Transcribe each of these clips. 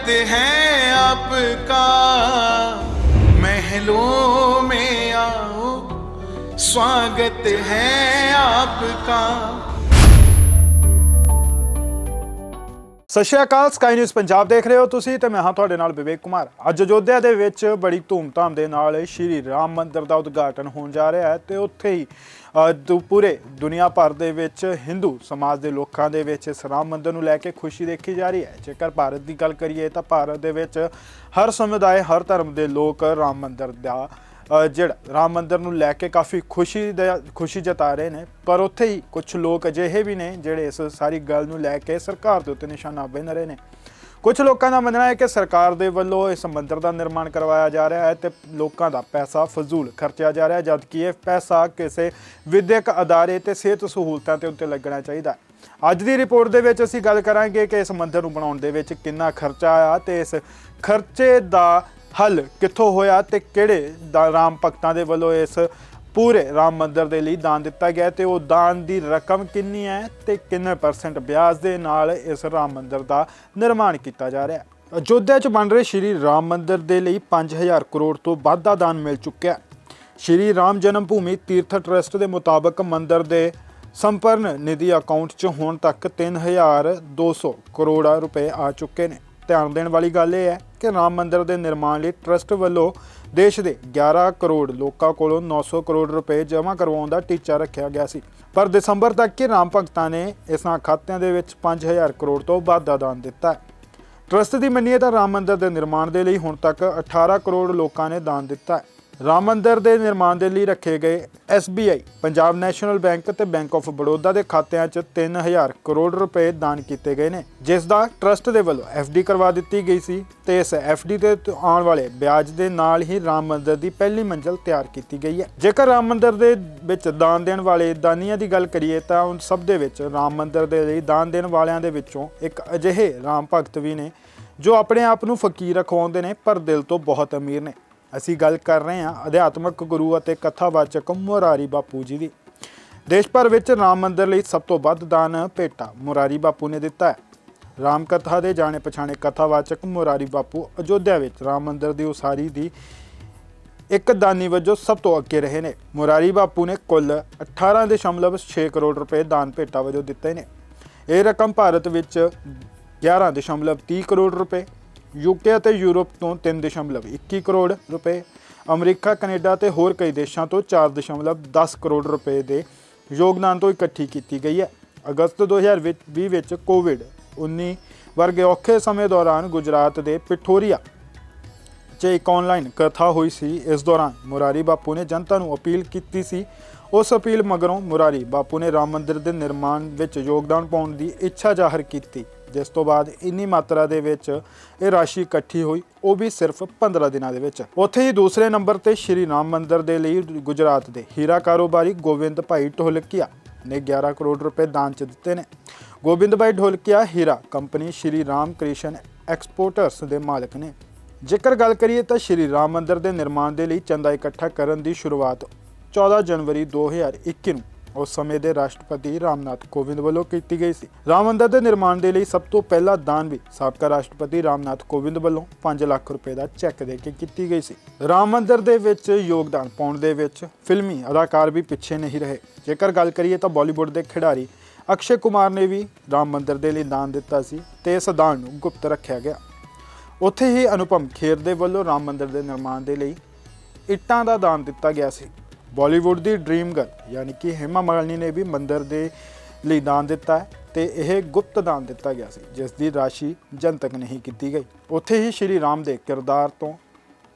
स्वागत है आपका महलों में आओ स्वागत है आपका ਸਤਿ ਸ਼੍ਰੀ ਅਕਾਲ ਸਕਾਈ ਨਿਊਜ਼ ਪੰਜਾਬ ਦੇਖ ਰਹੇ ਹੋ ਤੁਸੀਂ ਤੇ ਮੈਂ ਹਾਂ ਤੁਹਾਡੇ ਨਾਲ ਵਿਵੇਕ ਕੁਮਾਰ। ਅੱਜ ਅਯੋਧਿਆ ਦੇ ਵਿੱਚ ਬੜੀ ਧੂਮਧਾਮ ਦੇ ਨਾਲ ਸ਼੍ਰੀ ਰਾਮ ਮੰਦਿਰ ਦਾ ਉਦਘਾਟਨ ਹੋਣ ਜਾ ਰਿਹਾ ਹੈ ਤੇ ਉੱਥੇ ਹੀ ਅ, ਪੂਰੇ ਦੁਨੀਆ ਭਰ ਦੇ ਵਿੱਚ ਹਿੰਦੂ ਸਮਾਜ ਦੇ ਲੋਕਾਂ ਦੇ ਵਿੱਚ ਇਸ ਰਾਮ ਮੰਦਿਰ ਨੂੰ ਲੈ ਕੇ ਖੁਸ਼ੀ ਦੇਖੀ ਜਾ ਰਹੀ ਹੈ। ਜੇਕਰ ਭਾਰਤ ਦੀ ਗੱਲ ਕਰੀਏ ਤਾਂ ਭਾਰਤ ਦੇ ਵਿੱਚ ਹਰ ਸਮੁਦਾਇ ਹਰ ਧਰਮ ਦੇ ਲੋਕ ਰਾਮ ਮੰਦਿਰ ਦਾ ਜਿਹੜਾ ਰਾਮ ਮੰਦਰ ਨੂੰ ਲੈ ਕੇ ਕਾਫੀ ਖੁਸ਼ੀ ਦਾ, ਖੁਸ਼ੀ ਜਤਾ ਰਹੇ ਨੇ, ਪਰ ਉੱਥੇ ਹੀ ਕੁਝ ਲੋਕ ਅਜਿਹੇ ਵੀ ਨੇ ਜਿਹੜੇ ਇਸ ਸਾਰੀ ਗੱਲ ਨੂੰ ਲੈ ਕੇ ਸਰਕਾਰ ਦੇ ਉੱਤੇ ਨਿਸ਼ਾਨਾ ਬਿੰਨ ਰਹੇ ਨੇ। ਕੁਝ ਲੋਕਾਂ ਦਾ ਮੰਨਣਾ ਹੈ ਕਿ ਸਰਕਾਰ ਦੇ ਵੱਲੋਂ ਇਸ ਮੰਦਰ ਦਾ ਨਿਰਮਾਣ ਕਰਵਾਇਆ ਜਾ ਰਿਹਾ ਹੈ ਤੇ ਲੋਕਾਂ ਦਾ ਪੈਸਾ ਫਜ਼ੂਲ ਖਰਚਿਆ ਜਾ ਰਿਹਾ ਹੈ, ਜਦਕਿ ਇਹ ਪੈਸਾ ਕਿਸੇ ਵਿਦਿਅਕ ਅਦਾਰੇ ਤੇ ਸਿਹਤ ਸਹੂਲਤਾਂ ਤੇ ਉੱਤੇ ਲੱਗਣਾ ਚਾਹੀਦਾ ਹੈ। ਅੱਜ ਦੀ ਰਿਪੋਰਟ ਦੇ ਵਿੱਚ ਅਸੀਂ ਗੱਲ ਕਰਾਂਗੇ ਕਿ ਇਸ ਮੰਦਰ ਨੂੰ ਬਣਾਉਣ ਦੇ ਵਿੱਚ ਕਿੰਨਾ ਖਰਚਾ ਆਇਆ ਤੇ ਇਸ ਖਰਚੇ ਦਾ ਹੱਲ ਕਿੱਥੋਂ ਹੋਇਆ ਤੇ ਕਿਹੜੇ ਦਾ ਰਾਮ ਭਗਤਾਂ ਦੇ ਵੱਲੋਂ ਇਸ ਪੂਰੇ ਰਾਮ ਮੰਦਰ ਦੇ ਲਈ ਦਾਨ ਦਿੱਤਾ ਗਿਆ ਤੇ ਉਹ ਦਾਨ ਦੀ ਰਕਮ ਕਿੰਨੀ ਹੈ ਤੇ ਕਿੰਨੇ ਪਰਸੈਂਟ ਵਿਆਜ ਦੇ ਨਾਲ ਇਸ ਰਾਮ ਮੰਦਰ ਦਾ ਨਿਰਮਾਣ ਕੀਤਾ ਜਾ ਰਿਹਾ ਹੈ। ਅਯੋਧਿਆ 'ਚ ਬਣ ਰਹੇ ਸ਼੍ਰੀ ਰਾਮ ਮੰਦਰ ਦੇ ਲਈ 5000 ਕਰੋੜ ਤੋਂ ਵੱਧ ਦਾ ਦਾਨ ਮਿਲ ਚੁੱਕਿਆ ਹੈ। ਸ਼੍ਰੀ ਰਾਮ ਜਨਮ ਭੂਮੀ ਤੀਰਥ ਟਰਸਟ ਦੇ ਮੁਤਾਬਕ ਮੰਦਰ ਦੇ ਸੰਪਰਨ ਨਿਧੀ ਅਕਾਊਂਟ 'ਚ ਹੁਣ ਤੱਕ 3200 ਕਰੋੜ ਰੁਪਏ ਆ ਚੁੱਕੇ ਨੇ। ਧਿਆਨ ਦੇਣ ਵਾਲੀ ਗੱਲ ਇਹ ਹੈ ਕਿ ਰਾਮ ਮੰਦਿਰ ਦੇ ਨਿਰਮਾਣ ਲਈ ਟਰਸਟ ਵੱਲੋਂ ਦੇਸ਼ ਦੇ 11 ਕਰੋੜ, ਲੋਕਾਂ ਕੋਲੋਂ 900 ਕਰੋੜ ਰੁਪਏ ਜਮ੍ਹਾਂ ਕਰਵਾਉਣ ਦਾ ਟੀਚਾ ਰੱਖਿਆ ਗਿਆ ਸੀ। ਪਰ ਦਸੰਬਰ ਤੱਕ ਕਿ ਰਾਮ ਭਗਤਾਂ ਨੇ ਇਸਨਾਂ ਖਾਤਿਆਂ ਦੇ ਵਿੱਚ 5000 ਕਰੋੜ ਤੋਂ ਵੱਧ ਦਾ ਦਾਨ ਦਿੱਤਾ ਹੈ। ਟਰਸਟ ਦੀ ਮੰਨੀਏ ਤਾਂ ਰਾਮ ਮੰਦਿਰ ਦੇ ਨਿਰਮਾਣ ਦੇ ਲਈ ਹੁਣ ਤੱਕ 18 ਕਰੋੜ ਲੋਕਾਂ ਨੇ ਦਾਨ ਦਿੱਤਾ ਹੈ। ਰਾਮ ਮੰਦਰ ਦੇ ਨਿਰਮਾਣ ਦੇ ਲਈ ਰੱਖੇ ਗਏ SBI ਪੰਜਾਬ ਨੈਸ਼ਨਲ ਬੈਂਕ ਤੇ ਬੈਂਕ ਆਫ ਬੜੌਦਾ ਦੇ ਖਾਤਿਆਂ 'ਚ 3000 ਕਰੋੜ ਰੁਪਏ ਦਾਨ ਕੀਤੇ ਗਏ ਨੇ, ਜਿਸ ਦਾ ਟਰਸਟ ਦੇ ਵੱਲੋਂ FD ਕਰਵਾ ਦਿੱਤੀ ਗਈ ਸੀ ਤੇ ਇਸ FD ਤੇ ਤ- ਆਉਣ ਵਾਲੇ ਵਿਆਜ ਦੇ ਨਾਲ ਹੀ ਰਾਮ ਮੰਦਰ ਦੀ ਪਹਿਲੀ ਮੰਜ਼ਲ ਤਿਆਰ ਕੀਤੀ ਗਈ ਹੈ। ਜੇਕਰ ਰਾਮ ਮੰਦਰ ਦੇ ਵਿੱਚ ਦਾਨ ਦੇਣ ਵਾਲੇ ਦਾਨੀਆਂ ਦੀ ਗੱਲ ਕਰੀਏ ਤਾਂ ਉਹ ਸਭ ਦੇ ਵਿੱਚ ਰਾਮ ਮੰਦਰ ਦੇ ਲਈ ਦਾਨ ਦੇਣ ਵਾਲਿਆਂ ਦੇ ਵਿੱਚੋਂ ਇੱਕ ਅਜਿਹੇ ਰਾਮ ਭਗਤ ਵੀ ਨੇ ਜੋ ਆਪਣੇ ਆਪ ਨੂੰ ਫਕੀਰ ਰਖਵਾਉਂਦੇ ਨੇ ਪਰ ਦਿਲ ਤੋਂ ਬਹੁਤ ਅਮੀਰ ਨੇ। ਅਸੀਂ ਗੱਲ ਕਰ ਰਹੇ ਹਾਂ ਅਧਿਆਤਮਕ ਗੁਰੂ ਅਤੇ ਕਥਾਵਾਚਕ ਮੁਰਾਰੀ ਬਾਪੂ ਜੀ ਦੀ। ਦੇਸ਼ ਭਰ ਵਿੱਚ ਰਾਮ ਮੰਦਰ ਲਈ ਸਭ ਤੋਂ ਵੱਧ ਦਾਨ ਭੇਟਾ ਮੁਰਾਰੀ ਬਾਪੂ ਨੇ ਦਿੱਤਾ ਹੈ। ਰਾਮ ਕਥਾ ਦੇ ਜਾਣੇ ਪਛਾਣੇ ਕਥਾਵਾਚਕ ਮੁਰਾਰੀ ਬਾਪੂ ਅਯੋਧਿਆ ਵਿੱਚ ਰਾਮ ਮੰਦਰ ਦੀ ਉਸਾਰੀ ਦੀ ਇੱਕ ਦਾਨੀ ਵਜੋਂ ਸਭ ਤੋਂ ਅੱਗੇ ਰਹੇ ਨੇ। ਮੁਰਾਰੀ ਬਾਪੂ ਨੇ ਕੁੱਲ 18.6 ਕਰੋੜ ਰੁਪਏ ਦਾਨ ਭੇਟਾ ਵਜੋਂ ਦਿੱਤੇ ਨੇ। ਇਹ ਰਕਮ ਭਾਰਤ ਵਿੱਚ 11.30 ਕਰੋੜ ਰੁਪਏ ਯੂਕੇ ਅਤੇ ਯੂਰਪ ਤੋਂ 3.21 ਕਰੋੜ ਰੁਪਏ, ਅਮਰੀਕਾ, ਕੈਨੇਡਾ ਤੇ ਹੋਰ ਕਈ ਦੇਸ਼ਾਂ ਤੋਂ 4.10 ਕਰੋੜ ਰੁਪਏ ਦੇ ਯੋਗਦਾਨ ਤੋਂ ਇਕੱਠੀ ਕੀਤੀ ਗਈ ਹੈ। ਅਗਸਤ 2020 ਵਿੱਚ ਕੋਵਿਡ 19 ਵਰਗੇ ਔਖੇ ਸਮੇਂ ਦੌਰਾਨ ਗੁਜਰਾਤ ਦੇ ਪਿਠੋਰੀਆ 'ਚ ਇੱਕ ਆਨਲਾਈਨ ਕਥਾ ਹੋਈ ਸੀ। ਇਸ ਦੌਰਾਨ ਮੁਰਾਰੀ ਬਾਪੂ ਨੇ ਜਨਤਾ ਨੂੰ ਅਪੀਲ ਕੀਤੀ ਸੀ। ਉਸ ਅਪੀਲ ਮਗਰੋਂ ਮੁਰਾਰੀ ਬਾਪੂ ਨੇ ਰਾਮ ਮੰਦਿਰ ਦੇ ਨਿਰਮਾਣ ਵਿੱਚ ਯੋਗਦਾਨ ਪਾਉਣ ਦੀ ਇੱਛਾ ਜ਼ਾਹਰ ਕੀਤੀ। ਜਿਸ ਤੋਂ ਬਾਅਦ ਇੰਨੀ ਮਾਤਰਾ ਦੇ ਵਿੱਚ ਇਹ ਰਾਸ਼ੀ ਇਕੱਠੀ ਹੋਈ, ਉਹ ਵੀ ਸਿਰਫ 15 ਦਿਨਾਂ ਦੇ ਵਿੱਚ। ਉੱਥੇ ਹੀ ਦੂਸਰੇ ਨੰਬਰ ਤੇ ਸ਼੍ਰੀ ਰਾਮ ਮੰਦਿਰ ਦੇ ਲਈ ਗੁਜਰਾਤ ਦੇ ਹੀਰਾ ਕਾਰੋਬਾਰੀ ਗੋਬਿੰਦ ਭਾਈ ਢੋਲਕੀਆ ਨੇ 11 ਕਰੋੜ ਰੁਪਏ ਦਾਨ ਚ ਦਿੱਤੇ ਨੇ। ਗੋਬਿੰਦ ਭਾਈ ਢੋਲਕੀਆ ਹੀਰਾ ਕੰਪਨੀ ਸ਼੍ਰੀ ਰਾਮ ਕ੍ਰਿਸ਼ਨ ਐਕਸਪੋਰਟਰਸ ਦੇ ਮਾਲਕ ਨੇ। ਜੇਕਰ ਗੱਲ ਕਰੀਏ ਤਾਂ ਸ਼੍ਰੀ ਰਾਮ ਮੰਦਿਰ ਦੇ ਨਿਰਮਾਣ ਦੇ ਲਈ ਚੰਦਾ ਇਕੱਠਾ ਕਰਨ ਦੀ ਸ਼ੁਰੂਆਤ 14 ਜਨਵਰੀ 2021 ਨੂੰ ਉਸ ਸਮੇਂ ਦੇ ਰਾਸ਼ਟਰਪਤੀ ਰਾਮਨਾਥ ਕੋਵਿੰਦ ਵੱਲੋਂ ਕੀਤੀ ਗਈ ਸੀ। ਰਾਮ ਮੰਦਰ ਦੇ ਨਿਰਮਾਣ ਦੇ ਲਈ ਸਭ ਤੋਂ ਪਹਿਲਾ ਦਾਨ ਵੀ ਸਾਬਕਾ ਰਾਸ਼ਟਰਪਤੀ ਰਾਮਨਾਥ ਕੋਵਿੰਦ ਵੱਲੋਂ 5 ਲੱਖ ਰੁਪਏ ਦਾ ਚੈੱਕ ਦੇ ਕੇ ਕੀਤੀ ਗਈ ਸੀ। ਰਾਮ ਮੰਦਰ ਦੇ ਵਿੱਚ ਯੋਗਦਾਨ ਪਾਉਣ ਦੇ ਵਿੱਚ ਫਿਲਮੀ ਅਦਾਕਾਰ ਵੀ ਪਿੱਛੇ ਨਹੀਂ ਰਹੇ। ਜੇਕਰ ਗੱਲ ਕਰੀਏ ਤਾਂ ਬਾਲੀਵੁੱਡ ਦੇ ਖਿਡਾਰੀ ਅਕਸ਼ੇ ਕੁਮਾਰ ਨੇ ਵੀ ਰਾਮ ਮੰਦਰ ਦੇ ਲਈ ਦਾਨ ਦਿੱਤਾ ਸੀ ਤੇ ਇਸ ਦਾਨ ਨੂੰ ਗੁਪਤ ਰੱਖਿਆ ਗਿਆ। ਉੱਥੇ ਹੀ ਅਨੁਪਮ ਖੇਰ ਦੇ ਵੱਲੋਂ ਰਾਮ ਮੰਦਰ ਦੇ ਨਿਰਮਾਣ ਦੇ ਲਈ ਇੱਟਾਂ ਦਾ ਦਾਨ ਦਿੱਤਾ ਗਿਆ ਸੀ। ਬਾਲੀਵੁੱਡ ਦੀ ਡ੍ਰੀਮ ਗਰਲ ਯਾਨੀ ਕਿ ਹੇਮਾ ਮਾਲਿਨੀ ਨੇ ਵੀ ਮੰਦਰ ਦੇ ਲਈ ਦਾਨ ਦਿੱਤਾ ਹੈ ਤੇ ਇਹ ਗੁਪਤ ਦਾਨ ਦਿੱਤਾ ਗਿਆ ਸੀ, ਜਿਸ ਦੀ ਰਾਸ਼ੀ ਜਨਤਕ ਨਹੀਂ ਕੀਤੀ ਗਈ। ਉੱਥੇ ਹੀ ਸ਼੍ਰੀ ਰਾਮ ਦੇ ਕਿਰਦਾਰ ਤੋਂ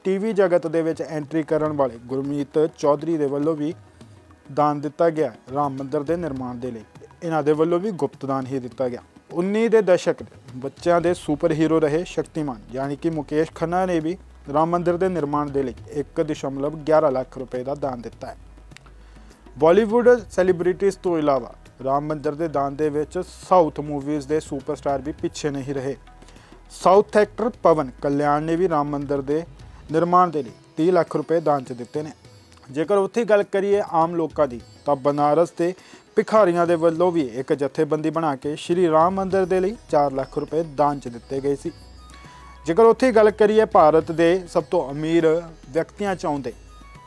ਟੀਵੀ ਜਗਤ ਦੇ ਵਿੱਚ ਐਂਟਰੀ ਕਰਨ ਵਾਲੇ ਗੁਰਮੀਤ ਚੌਧਰੀ ਦੇ ਵੱਲੋਂ ਵੀ ਦਾਨ ਦਿੱਤਾ ਗਿਆ ਰਾਮ ਮੰਦਰ ਦੇ ਨਿਰਮਾਣ ਦੇ ਲਈ। ਇਹਨਾਂ ਦੇ ਵੱਲੋਂ ਵੀ ਗੁਪਤ ਦਾਨ ਹੀ ਦਿੱਤਾ ਗਿਆ। 19 ਦੇ ਦਸ਼ਕ ਬੱਚਿਆਂ ਦੇ ਸੁਪਰ ਹੀਰੋ ਰਹੇ ਸ਼ਕਤੀਮਾਨ, ਯਾਨੀ ਕਿ ਮੁਕੇਸ਼ ਖੰਨਾ ਨੇ ਵੀ ਰਾਮ ਮੰਦਿਰ ਦੇ ਨਿਰਮਾਣ ਦੇ ਲਈ 1.11 ਲੱਖ ਰੁਪਏ ਦਾ ਦਾਨ ਦਿੱਤਾ ਹੈ। ਬਾਲੀਵੁੱਡ ਸੈਲੀਬ੍ਰਿਟੀਜ਼ ਤੋਂ ਇਲਾਵਾ ਰਾਮ ਮੰਦਿਰ ਦੇ ਦਾਨ ਦੇ ਵਿੱਚ ਸਾਊਥ ਮੂਵੀਜ਼ ਦੇ ਸੁਪਰਸਟਾਰ ਵੀ ਪਿੱਛੇ ਨਹੀਂ ਰਹੇ। ਸਾਊਥ ਐਕਟਰ ਪਵਨ ਕਲਿਆਣ ਨੇ ਵੀ ਰਾਮ ਮੰਦਿਰ ਦੇ ਨਿਰਮਾਣ ਦੇ ਲਈ 30 ਲੱਖ ਰੁਪਏ ਦਾਨ ਚ ਦਿੱਤੇ ਨੇ। ਜੇਕਰ ਉੱਥੇ ਗੱਲ ਕਰੀਏ ਆਮ ਲੋਕਾਂ ਦੀ, ਤਾਂ ਬਨਾਰਸ ਦੇ ਭਿਖਾਰੀਆਂ ਦੇ ਵੱਲੋਂ ਵੀ ਇੱਕ ਜਥੇਬੰਦੀ ਬਣਾ ਕੇ ਸ਼੍ਰੀ ਰਾਮ ਮੰਦਿਰ ਦੇ ਲਈ 4 ਲੱਖ ਰੁਪਏ ਦਾਨ ਚ ਦਿੱਤੇ ਗਏ ਸੀ। ਜੇਕਰ ਉੱਥੇ ਗੱਲ ਕਰੀਏ ਭਾਰਤ ਦੇ ਸਭ ਤੋਂ ਅਮੀਰ ਵਿਅਕਤੀਆਂ ਚ ਆਉਂਦੇ,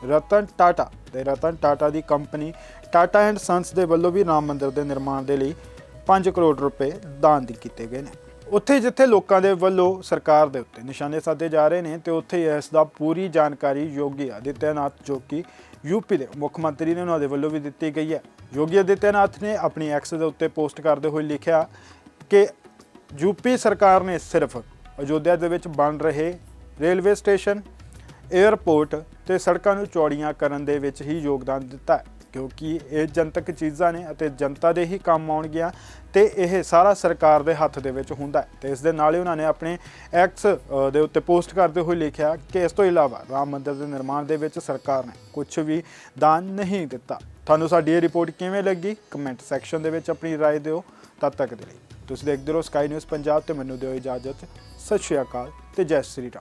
ਰਤਨ ਟਾਟਾ ਤੇ ਰਤਨ ਟਾਟਾ ਦੀ ਕੰਪਨੀ ਟਾਟਾ ਐਂਡ ਸੰਸ ਦੇ ਵੱਲੋਂ ਵੀ ਰਾਮ ਮੰਦਿਰ ਦੇ ਨਿਰਮਾਣ ਦੇ ਲਈ 5 ਕਰੋੜ ਰੁਪਏ ਦਾਨ ਦੀ ਕੀਤੇ ਗਏ ਨੇ। ਉੱਥੇ ਜਿੱਥੇ ਲੋਕਾਂ ਦੇ ਵੱਲੋਂ ਸਰਕਾਰ ਦੇ ਉੱਤੇ ਨਿਸ਼ਾਨੇ ਸਾਧੇ ਜਾ ਰਹੇ ਨੇ ਤੇ ਉੱਥੇ ਇਸ ਦਾ ਪੂਰੀ ਜਾਣਕਾਰੀ ਯੋਗੀ ਆਦਿੱਤਿਆਨਾਥ ਜੋ ਕਿ ਯੂਪੀ ਦੇ ਮੁੱਖ ਮੰਤਰੀ ਨੇ ਉਹਨਾਂ ਦੇ ਵੱਲੋਂ ਵੀ ਦਿੱਤੀ ਗਈ ਹੈ। ਯੋਗੀ ਆਦਿੱਤਿਆਨਾਥ ਨੇ ਆਪਣੀ ਐਕਸ ਦੇ ਉੱਤੇ ਪੋਸਟ ਕਰਦੇ ਹੋਏ ਲਿਖਿਆ ਕਿ ਯੂਪੀ ਸਰਕਾਰ ਨੇ ਸਿਰਫ ਅਯੋਧਿਆ ਦੇ ਵਿੱਚ ਬਣ ਰਹੇ ਰੇਲਵੇ ਸਟੇਸ਼ਨ 에ਅਰਪੋਰਟ ਤੇ ਸੜਕਾਂ ਨੂੰ ਚੌੜੀਆਂ ਕਰਨ ਦੇ ਵਿੱਚ ਹੀ ਯੋਗਦਾਨ ਦਿੱਤਾ ਕਿਉਂਕਿ ਇਹ ਜਨਤਕ ਚੀਜ਼ਾਂ ਨੇ ਅਤੇ ਜਨਤਾ ਦੇ ਹੀ ਕੰਮ ਆਉਣਗੀਆਂ ਤੇ ਇਹ ਸਾਰਾ ਸਰਕਾਰ ਦੇ ਹੱਥ ਦੇ ਵਿੱਚ ਹੁੰਦਾ ਹੈ। ਤੇ ਇਸ ਦੇ ਨਾਲ ਹੀ ਉਹਨਾਂ ਨੇ ਆਪਣੇ ਐਕਸ ਦੇ ਉੱਤੇ ਪੋਸਟ ਕਰਦੇ ਹੋਏ ਲਿਖਿਆ ਕਿ ਇਸ ਤੋਂ ਇਲਾਵਾ ਰਾਮ ਮੰਦਰ ਦੇ ਨਿਰਮਾਣ ਦੇ ਵਿੱਚ ਸਰਕਾਰ ਨੇ ਕੁਝ ਵੀ ਦਾਨ ਨਹੀਂ ਦਿੱਤਾ। ਤੁਹਾਨੂੰ ਸਾਡੀ ਇਹ ਰਿਪੋਰਟ ਕਿਵੇਂ ਲੱਗੀ? ਕਮੈਂਟ ਸੈਕਸ਼ਨ ਦੇ ਵਿੱਚ ਆਪਣੀ رائے ਦਿਓ। ਤਦ ਤੱਕ ਦੇ ਲਈ ਤੁਸੀਂ ਦੇਖਦੇ ਰਹੋ ਸਕਾਈ ਨਿਊਜ਼ ਪੰਜਾਬ ਤੇ ਮੈਨੂੰ ਦਿਓ ਇਜਾਜ਼ਤ। ਸਤਿ ਸ਼੍ਰੀ ਅਕਾਲ ਤੇ ਜੈ ਸ਼੍ਰੀ ਰਾਮ।